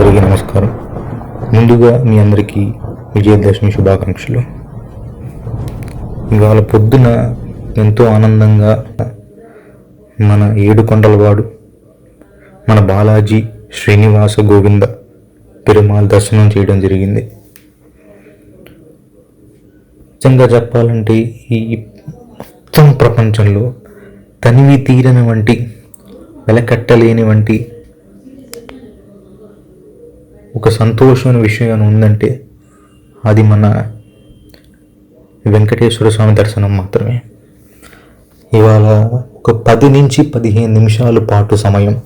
అందరికీ నమస్కారం. ముందుగా మీ అందరికీ విజయదశమి శుభాకాంక్షలు. ఇవాళ పొద్దున ఎంతో ఆనందంగా మన ఏడు కొండలవాడు మన బాలాజీ శ్రీనివాస గోవింద పెరుమాళ్ దర్శనం చేయడం జరిగింది. నిజంగా చెప్పాలంటే ఈ మొత్తం ప్రపంచంలో తనివి తీరని వంటి వెలకట్టలేని వంటి ఒక సంతోషమైన విషయం ఉందంటే అది మన వెంకటేశ్వర స్వామి దర్శనం మాత్రమే. ఇవాళ ఒక పది నుంచి పదిహేను నిమిషాల పాటు సమయం.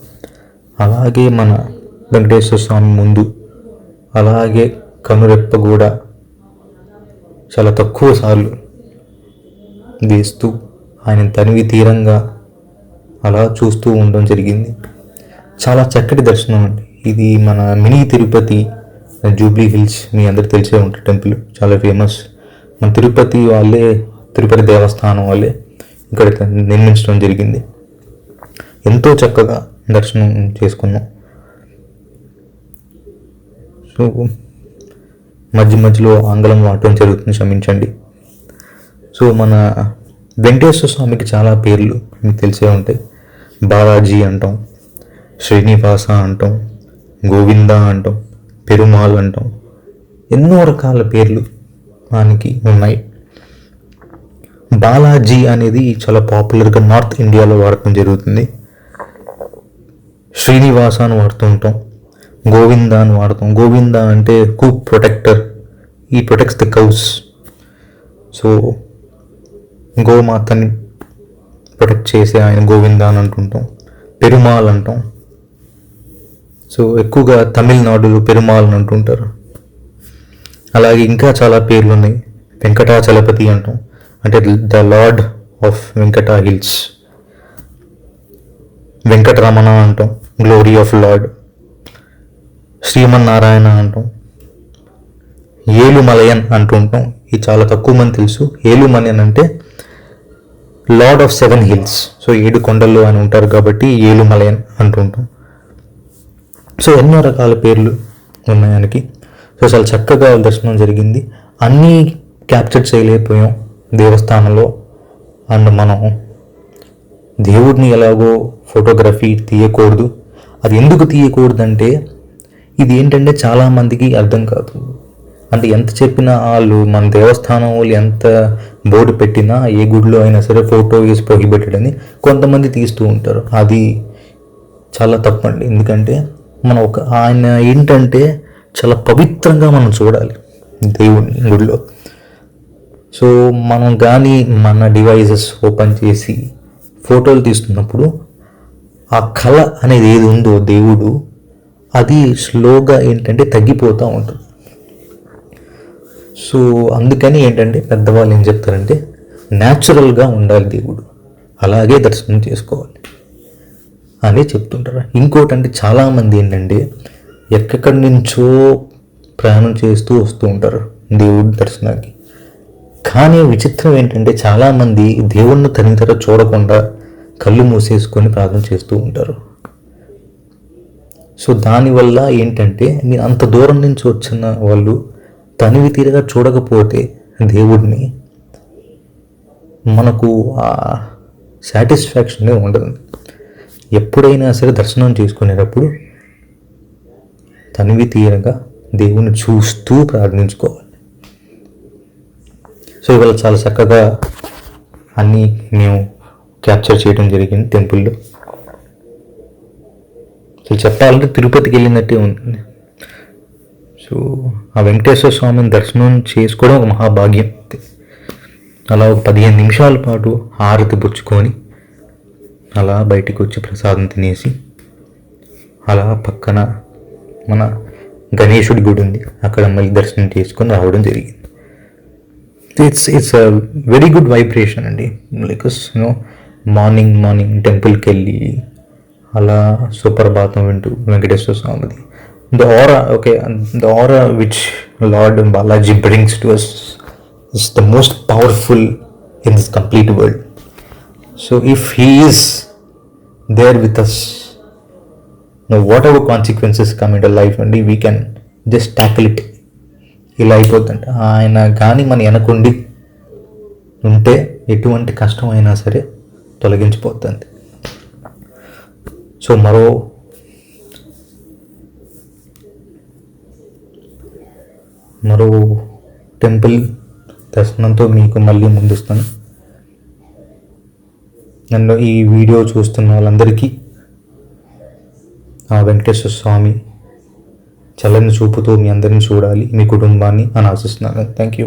అలాగే మన వెంకటేశ్వర స్వామి ముందు అలాగే కనురెప్ప కూడా చాలా తక్కువ సార్లు వేస్తూ ఆయన తనివి తీరంగా అలా చూస్తూ ఉండడం జరిగింది. చాలా చక్కటి దర్శనం అండి. ఇది మన మినీ తిరుపతి జూబ్లీ హిల్స్ మీ అందరికి తెలిసే ఉంటుంది టెంపుల్. చాలా ఫేమస్. మన తిరుపతి వాళ్ళే తిరుపతి దేవస్థానం వాళ్ళే ఇక్కడ నిర్మించడం జరిగింది. ఎంతో చక్కగా దర్శనం చేసుకున్నాం. సో మధ్య మధ్యలో ఆంగ్లం వాడటం జరుగుతుంది క్షమించండి. సో మన వెంకటేశ్వర స్వామికి చాలా పేర్లు మీకు తెలిసే ఉంటాయి. బాలాజీ అంటాం శ్రీనివాస అంటాం గోవింద అంటాం పెరుమాల్ అంటాం. ఎన్నో రకాల పేర్లు దానికి ఉన్నాయి. బాలాజీ అనేది చాలా పాపులర్గా నార్త్ ఇండియాలో వాడటం జరుగుతుంది. శ్రీనివాస అని వాడుతుంటాం గోవింద అని వాడతాం. గోవింద అంటే కూప్ ప్రొటెక్టర్ ఈ ప్రొటెక్ట్స్ ద కౌస్. సో గోమాతని ప్రొటెక్ట్ చేసే ఆయన గోవింద అని అంటుంటాం పెరుమాల్ అంటాం. సో ఎక్కువగా తమిళనాడులో పెరుమాల్ అని అంటుంటారు. అలాగే ఇంకా చాలా పేర్లు ఉన్నాయి వెంకటాచలపతి అంటాం. అంటే the lord of Venkata hills. Venkataramana అంటాం. Glory of lord. శ్రీమన్నారాయణ అంటాం. ఏలుమలయన్ అంటుంటాం ఇది చాలా తక్కువ మంది తెలుసు. ఏలుమలయన్ అంటే lord of seven hills. So ఏడు కొండల్లో అని ఉంటారు కాబట్టి ఏలుమలయన్ అంటుంటాం సో ఎన్నో రకాల పేర్లు ఉన్నాయి ఆయనకి. సో చాలా చక్కగా దర్శనం జరిగింది. అన్నీ క్యాప్చర్ చేయలేకపోయాం దేవస్థానంలో. అండ్ మనం దేవుడిని ఎలాగో ఫోటోగ్రఫీ తీయకూడదు. అది ఎందుకు తీయకూడదంటే ఇది ఏంటంటే చాలామందికి అర్థం కాదు. అంటే ఎంత చెప్పినా వాళ్ళు మన దేవస్థానం వాళ్ళు ఎంత బోర్డు పెట్టినా ఏ గుడిలో అయినా సరే ఫోటో వేసి ప్రొహిబిటెడ్ అని కొంతమంది తీస్తూ ఉంటారు. అది చాలా తప్పండి. ఎందుకంటే మనం ఒక ఆయన ఏంటంటే చాలా పవిత్రంగా మనం చూడాలి దేవుని గుడిలో. సో మనం కానీ మన డివైజెస్ ఓపెన్ చేసి ఫోటోలు తీస్తున్నప్పుడు ఆ కళ అనేది ఏది ఉందో దేవుడు అది స్లోగా ఏంటంటే తగ్గిపోతూ ఉంటుంది. సో అందుకని ఏంటంటే పెద్దవాళ్ళు ఏం చెప్తారంటే న్యాచురల్గా ఉండాలి దేవుడు. అలాగే దర్శనం చేసుకోవాలి. అని చెప్తుంటారు. ఇంకోటి అంటే చాలామంది ఏంటంటే ఎక్కడి నుంచో ప్రయాణం చేస్తూ వస్తూ ఉంటారు దేవుడి దర్శనానికి. కానీ విచిత్రం ఏంటంటే చాలామంది దేవుణ్ణి తనితర చూడకుండా కళ్ళు మూసేసుకొని ప్రార్థన చేస్తూ ఉంటారు. సో దానివల్ల ఏంటంటే మీరు అంత దూరం నుంచి వచ్చిన వాళ్ళు తనివి తీరగా చూడకపోతే దేవుడిని మనకు ఆ సాటిస్ఫాక్షన్ ఉండదు ఎప్పుడైనా సరే దర్శనం చేసుకునేటప్పుడు తనివి తీరగా దేవుని చూస్తూ ప్రార్థించుకోవాలి. సో ఇవాళ చాలా చక్కగా అన్నీ మేము క్యాప్చర్ చేయడం జరిగింది టెంపుల్లో. సో చెప్పాలంటే తిరుపతికి వెళ్ళినట్టే ఉంది. సో ఆ వెంకటేశ్వర స్వామిని దర్శనం చేసుకోవడం ఒక మహాభాగ్యం. అలా ఒక పదిహేను నిమిషాల పాటు హారతి పుచ్చుకొని అలా బయటికి వచ్చి ప్రసాదం తినేసి అలా పక్కన మన గణేశుడి గుడి ఉంది. అక్కడ మళ్ళీ దర్శనం చేసుకొని రావడం జరిగింది. It's it's a very good vibration అండి. Like you know morning morning టెంపుల్కి వెళ్ళి అలా సుప్రభాతం వింటూ వెంకటేశ్వర స్వామిది. The aura okay the aura which lord Balaji brings to us is the most powerful in this complete world so if he is there with us no whatever consequences come in life అండి we can just tackle it ఇలా అయిపోతుంట ఆయన కానీ మన వెనకుండి ఉంటే ఎటువంటి కష్టం అయినా సరే తొలగించిపోతుంది. సో మరో మరో టెంపుల్ దర్శనంతో మీకు మళ్ళీ ముందుస్తాను. నన్ను ఈ వీడియో చూస్తున్న వాళ్ళందరికీ ఆ వెంకటేశ్వర స్వామి చల్లని చూపుతో మీ అందరిని చూడాలి మీ కుటుంబాన్ని అని ఆశిస్తున్నాను థ్యాంక్ యూ